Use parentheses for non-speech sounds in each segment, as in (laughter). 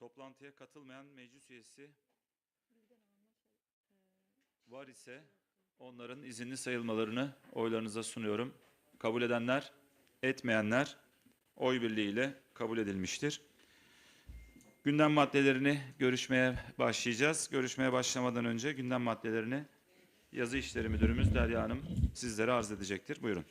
Toplantıya katılmayan meclis üyesi var ise onların izinli sayılmalarını oylarınıza sunuyorum. Kabul edenler, etmeyenler oy birliğiyle kabul edilmiştir. Gündem maddelerini görüşmeye başlayacağız. Görüşmeye başlamadan önce gündem maddelerini yazı işleri müdürümüz Derya Hanım sizlere arz edecektir. Buyurun.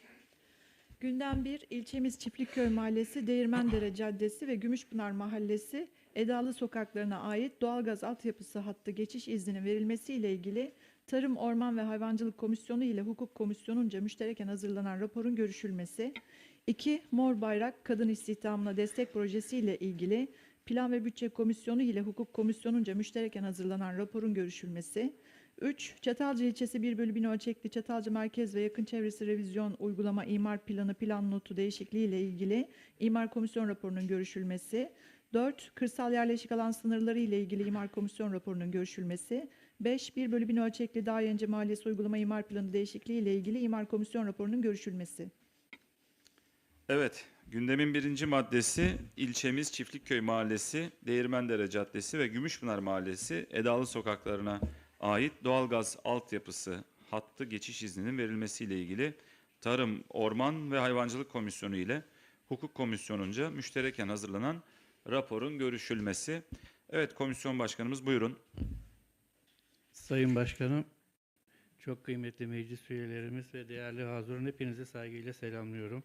Gündem 1, ilçemiz Çiftlikköy Mahallesi, Değirmendere Caddesi ve Gümüşpınar Mahallesi Edalı sokaklarına ait doğalgaz altyapısı hattı geçiş izninin verilmesi ile ilgili Tarım, Orman ve Hayvancılık Komisyonu ile Hukuk Komisyonu'nca müştereken hazırlanan raporun görüşülmesi. 2. Mor Bayrak Kadın İstihdamına Destek Projesi ile ilgili Plan ve Bütçe Komisyonu ile Hukuk Komisyonu'nca müştereken hazırlanan raporun görüşülmesi. 3. Çatalca ilçesi 1 bölü 1000 ölçekli Çatalca merkez ve yakın çevresi revizyon uygulama imar planı plan notu değişikliği ile ilgili imar komisyon raporunun görüşülmesi. 4. Kırsal yerleşik alan sınırları ile ilgili imar komisyon raporunun görüşülmesi. 5. 1 bölü 1000 ölçekli Dağ Yence Mahallesi uygulama imar planı değişikliği ile ilgili imar komisyon raporunun görüşülmesi. Evet, gündemin birinci maddesi ilçemiz Çiftlikköy Mahallesi, Değirmendere Caddesi ve Gümüşpınar Mahallesi Edalı sokaklarına ait doğalgaz altyapısı hattı geçiş izninin verilmesiyle ilgili Tarım, Orman ve Hayvancılık Komisyonu ile Hukuk Komisyonu'nca müştereken hazırlanan raporun görüşülmesi. Evet, komisyon başkanımız buyurun. Sayın Başkanım, çok kıymetli meclis üyelerimiz ve değerli hazırın hepinizi saygıyla selamlıyorum.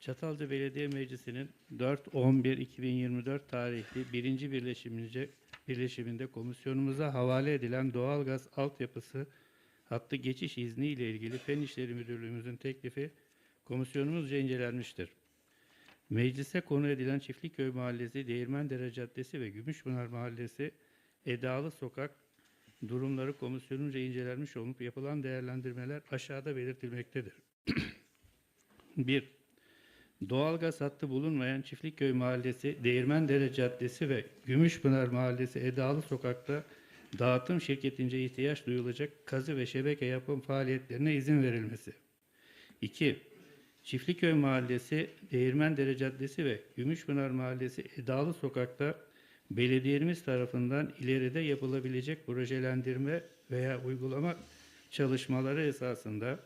Çatalca Belediye Meclisi'nin 4-11-2024 tarihli birinci birleşimince, birleşiminde komisyonumuza havale edilen doğalgaz altyapısı hattı geçiş izni ile ilgili Fen İşleri Müdürlüğümüzün teklifi komisyonumuzca incelenmiştir. Meclise konu edilen Çiftlikköy Mahallesi, Değirmendere Caddesi ve Gümüşpınar Mahallesi Edalı Sokak durumları komisyonunca incelenmiş olup yapılan değerlendirmeler aşağıda belirtilmektedir. (clears throat) 1. Doğalgaz hattı bulunmayan Çiftlikköy Mahallesi, Değirmendere Caddesi ve Gümüşpınar Mahallesi Edalı Sokak'ta dağıtım şirketince ihtiyaç duyulacak kazı ve şebeke yapım faaliyetlerine izin verilmesi. 2. Çiftliköy Mahallesi, Değirmendere Caddesi ve Gümüşpınar Mahallesi Edalı Sokak'ta belediyemiz tarafından ileride yapılabilecek projelendirme veya uygulama çalışmaları esasında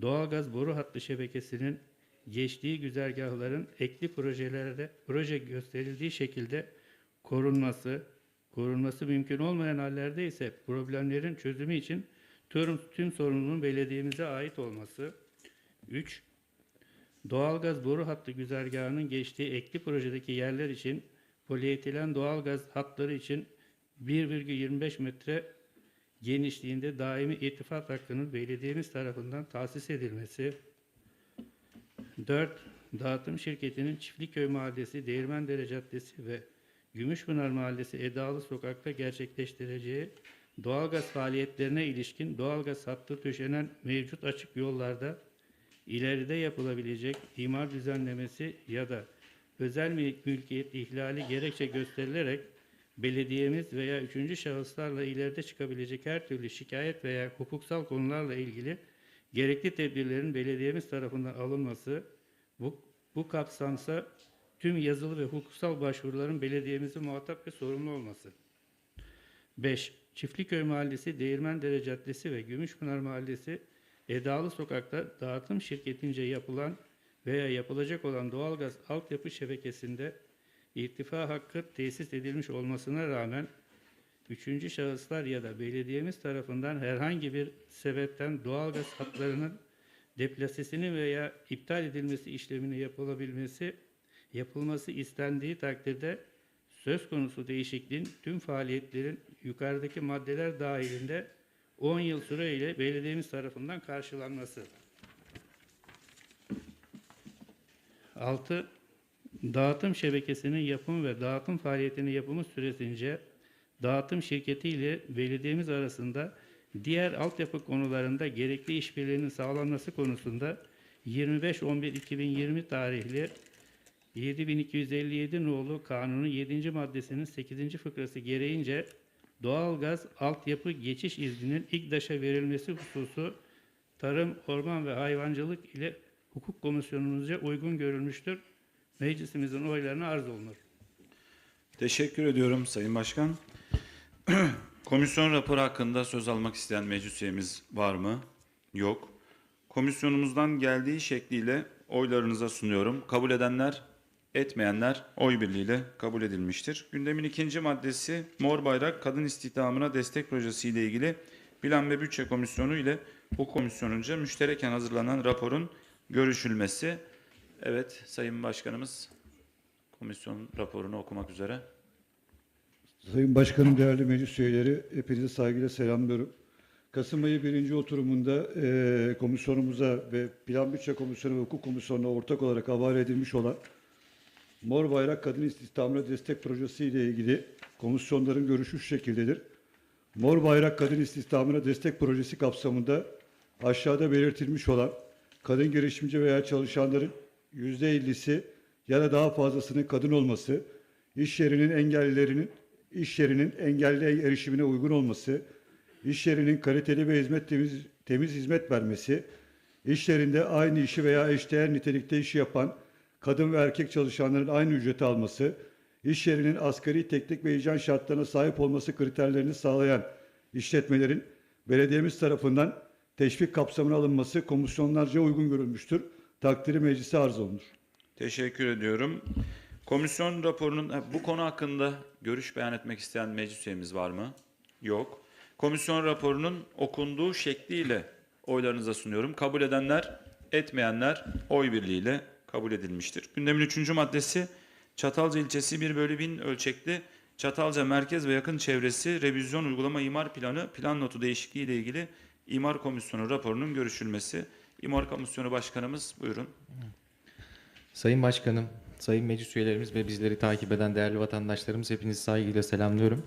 doğalgaz boru hattı şebekesinin geçtiği güzergahların ekli projelerde proje gösterildiği şekilde korunması, korunması mümkün olmayan hallerde ise problemlerin çözümü için tüm, tüm sorumluluğun belediyemize ait olması. 3. Doğalgaz boru hattı güzergahının geçtiği ekli projedeki yerler için polietilen doğalgaz hatları için 1,25 metre genişliğinde daimi irtifat hakkının belediyemiz tarafından tahsis edilmesi. 4. Dağıtım şirketinin Çiftlikköy Mahallesi, Değirmendere Caddesi ve Gümüşpınar Mahallesi Edalı Sokak'ta gerçekleştireceği doğalgaz faaliyetlerine ilişkin doğalgaz hattı döşenen mevcut açık yollarda ileride yapılabilecek imar düzenlemesi ya da özel mül- mülkiyet ihlali gerekçe gösterilerek belediyemiz veya üçüncü şahıslarla ileride çıkabilecek her türlü şikayet veya hukuksal konularla ilgili gerekli tedbirlerin belediyemiz tarafından alınması, bu, bu kapsamsa tüm yazılı ve hukuksal başvuruların belediyemizin muhatap ve sorumlu olması. 5. Çiftliköy Mahallesi, Değirmendere Caddesi ve Gümüşpınar Mahallesi Edalı Sokak'ta dağıtım şirketince yapılan veya yapılacak olan doğalgaz altyapı şebekesinde irtifa hakkı tesis edilmiş olmasına rağmen üçüncü şahıslar ya da belediyemiz tarafından herhangi bir sebepten doğalgaz hatlarının deplasesini veya iptal edilmesi işlemini yapılabilmesi yapılması istendiği takdirde söz konusu değişikliğin tüm faaliyetlerin yukarıdaki maddeler dahilinde 10 yıl süreyle belediyemiz tarafından karşılanması. 6. Dağıtım şebekesinin yapım ve dağıtım faaliyetinin yapımı süresince dağıtım şirketi ile belediyemiz arasında diğer altyapı konularında gerekli işbirliğinin sağlanması konusunda 25.11.2020 tarihli 7257 nolu kanunun 7. maddesinin 8. fıkrası gereğince doğalgaz altyapı geçiş izninin İGDAŞ'a verilmesi hususu Tarım, Orman ve Hayvancılık ile Hukuk Komisyonumuzca uygun görülmüştür. Meclisimizin oylarına arz olunur. Teşekkür ediyorum Sayın Başkan. (clears throat) Komisyon raporu hakkında söz almak isteyen meclis üyemiz var mı? Yok. Komisyonumuzdan geldiği şekliyle oylarınıza sunuyorum. Kabul edenler, etmeyenler oy birliğiyle kabul edilmiştir. Gündemin ikinci maddesi Mor Bayrak Kadın İstihdamına Destek Projesi ile ilgili Plan ve Bütçe Komisyonu ile bu komisyonunca müştereken hazırlanan raporun görüşülmesi. Evet Sayın Başkanımız komisyon raporunu okumak üzere. Sayın Başkanım, değerli meclis üyeleri, hepinizi saygıyla selamlıyorum. Kasım ayı birinci oturumunda eee komisyonumuza ve Plan Bütçe Komisyonu ve Hukuk Komisyonu'na ortak olarak havale edilmiş olan Mor Bayrak Kadın İstihdamına Destek Projesi ile ilgili komisyonların görüşü şu şekildedir. Mor Bayrak Kadın İstihdamına Destek Projesi kapsamında aşağıda belirtilmiş olan kadın girişimci veya çalışanların %50'si ya da daha fazlasının kadın olması, iş yerinin engellilerinin iş yerinin engelli erişimine uygun olması, iş yerinin kaliteli ve hizmet temiz, temiz hizmet vermesi, iş yerinde aynı işi veya eşdeğer nitelikte işi yapan kadın ve erkek çalışanların aynı ücreti alması, iş yerinin asgari teknik ve hijyen şartlarına sahip olması kriterlerini sağlayan işletmelerin belediyemiz tarafından teşvik kapsamına alınması komisyonlarca uygun görülmüştür. Takdiri meclise arz olunur. Teşekkür ediyorum. Komisyon raporunun bu konu hakkında görüş beyan etmek isteyen meclis üyemiz var mı? Yok. Komisyon raporunun okunduğu şekliyle oylarınıza sunuyorum. Kabul edenler, etmeyenler oy birliğiyle kabul edilmiştir. Gündemin üçüncü maddesi Çatalca ilçesi 1 bölü 1000 ölçekli Çatalca merkez ve yakın çevresi revizyon uygulama imar planı plan notu değişikliği ile ilgili imar komisyonu raporunun görüşülmesi. İmar komisyonu başkanımız buyurun. Sayın Başkanım, sayın meclis üyelerimiz ve bizleri takip eden değerli vatandaşlarımız hepinizi saygıyla selamlıyorum.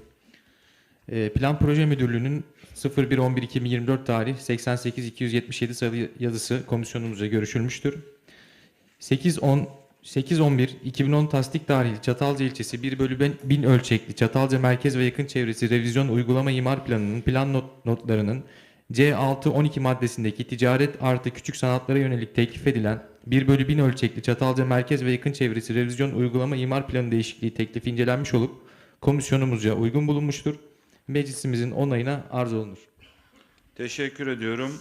Ee, Plan Proje Müdürlüğü'nün 01.11.2024 tarih 88.277 sayılı yazısı komisyonumuzca görüşülmüştür. 8.10 8.11.2010 tasdik tarihli Çatalca ilçesi 1 bölü 1000 ölçekli Çatalca merkez ve yakın çevresi revizyon uygulama imar planının plan not, notlarının C6-12 maddesindeki ticaret artı küçük sanatlara yönelik teklif edilen 1 bölü 1000 ölçekli Çatalca merkez ve yakın çevresi revizyon uygulama imar planı değişikliği teklifi incelenmiş olup komisyonumuzca uygun bulunmuştur. Meclisimizin onayına arz olunur. Teşekkür ediyorum.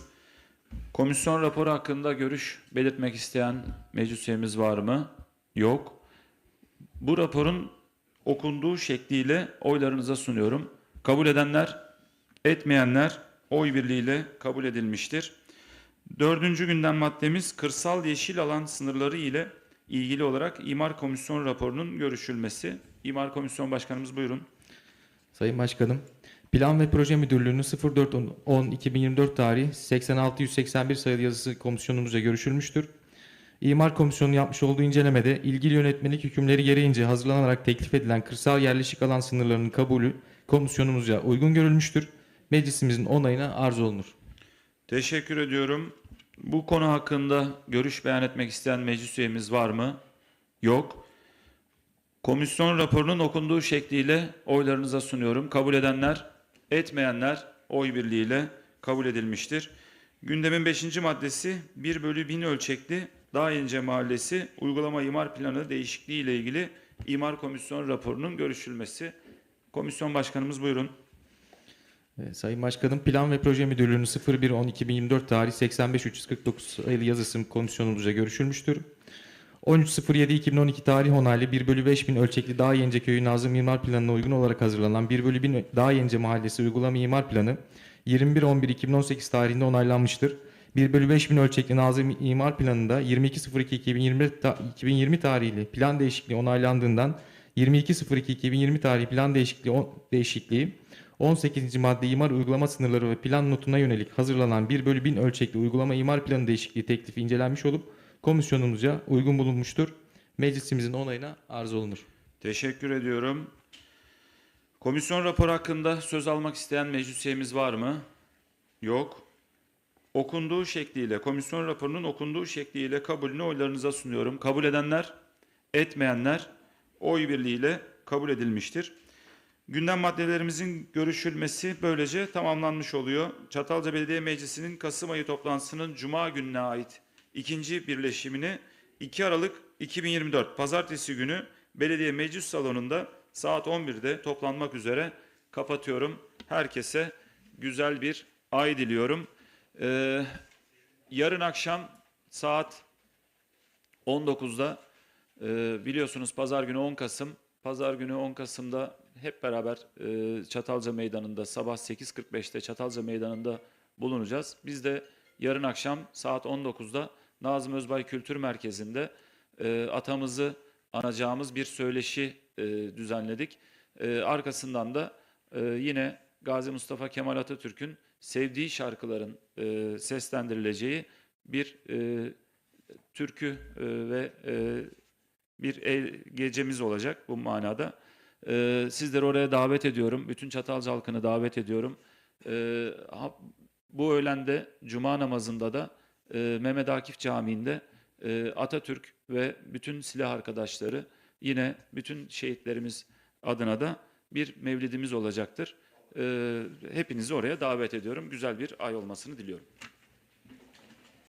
Komisyon raporu hakkında görüş belirtmek isteyen meclis üyemiz var mı? Yok. Bu raporun okunduğu şekliyle oylarınıza sunuyorum. Kabul edenler, etmeyenler oy birliğiyle kabul edilmiştir. Dördüncü gündem maddemiz kırsal yeşil alan sınırları ile ilgili olarak İmar Komisyon raporunun görüşülmesi. İmar Komisyon Başkanımız buyurun. Sayın Başkanım, Plan ve Proje Müdürlüğü'nün 04.10.2024 tarihi 8681 sayılı yazısı komisyonumuzca görüşülmüştür. İmar Komisyonu yapmış olduğu incelemede ilgili yönetmelik hükümleri gereğince hazırlanarak teklif edilen kırsal yerleşik alan sınırlarının kabulü komisyonumuzca uygun görülmüştür. Meclisimizin onayına arz olunur. Teşekkür ediyorum. Bu konu hakkında görüş beyan etmek isteyen meclis üyemiz var mı? Yok. Komisyon raporunun okunduğu şekliyle oylarınıza sunuyorum. Kabul edenler, etmeyenler oy birliğiyle kabul edilmiştir. Gündemin 5. maddesi 1 bölü 1000 ölçekli Dağ İnce Mahallesi uygulama imar planı değişikliği ile ilgili imar komisyon raporunun görüşülmesi. Komisyon başkanımız buyurun. Ee, Sayın Başkanım, Plan ve Proje Müdürlüğü'nün 01.10.2024 tarih 85349 sayılı yazısı komisyonumuzca görüşülmüştür. 13.07.2012 tarih onaylı 1 bölü 5000 ölçekli Dağ Yence Köyü Nazım Mimar Planı'na uygun olarak hazırlanan 1 bölü 1000 Dağ Yence Mahallesi uygulama imar planı 21.11.2018 tarihinde onaylanmıştır. 1 bölü 5000 ölçekli Nazım İmar Planı'nda 22.02.2020 ta- 2020 tarihli plan değişikliği onaylandığından 22.02.2020 tarihli plan değişikliği, değişikliği 18. madde imar uygulama sınırları ve plan notuna yönelik hazırlanan 1 bölü 1000 ölçekli uygulama imar planı değişikliği teklifi incelenmiş olup komisyonumuzca uygun bulunmuştur. Meclisimizin onayına arz olunur. Teşekkür ediyorum. Komisyon raporu hakkında söz almak isteyen meclis üyemiz var mı? Yok. Okunduğu şekliyle, komisyon raporunun okunduğu şekliyle kabulünü oylarınıza sunuyorum. Kabul edenler, etmeyenler oy birliğiyle kabul edilmiştir. Gündem maddelerimizin görüşülmesi böylece tamamlanmış oluyor. Çatalca Belediye Meclisi'nin Kasım ayı toplantısının Cuma gününe ait ikinci birleşimini 2 Aralık 2024 Pazartesi günü Belediye Meclis Salonu'nda saat 11'de toplanmak üzere kapatıyorum. Herkese güzel bir ay diliyorum. Ee, yarın akşam saat 19'da e, biliyorsunuz pazar günü 10 Kasım. Pazar günü 10 Kasım'da hep beraber e, Çatalca Meydanı'nda sabah 8.45'te Çatalca Meydanı'nda bulunacağız. Biz de yarın akşam saat 19'da Nazım Özbay Kültür Merkezi'nde e, atamızı anacağımız bir söyleşi e, düzenledik. E, arkasından da e, yine Gazi Mustafa Kemal Atatürk'ün sevdiği şarkıların e, seslendirileceği bir e, türkü e, ve e, bir el- gecemiz olacak bu manada. E, sizleri oraya davet ediyorum. Bütün Çatalca halkını davet ediyorum. E, bu öğlende Cuma namazında da e, Mehmet Akif Camii'nde e, Atatürk ve bütün silah arkadaşları yine bütün şehitlerimiz adına da bir mevlidimiz olacaktır. E, hepinizi oraya davet ediyorum. Güzel bir ay olmasını diliyorum.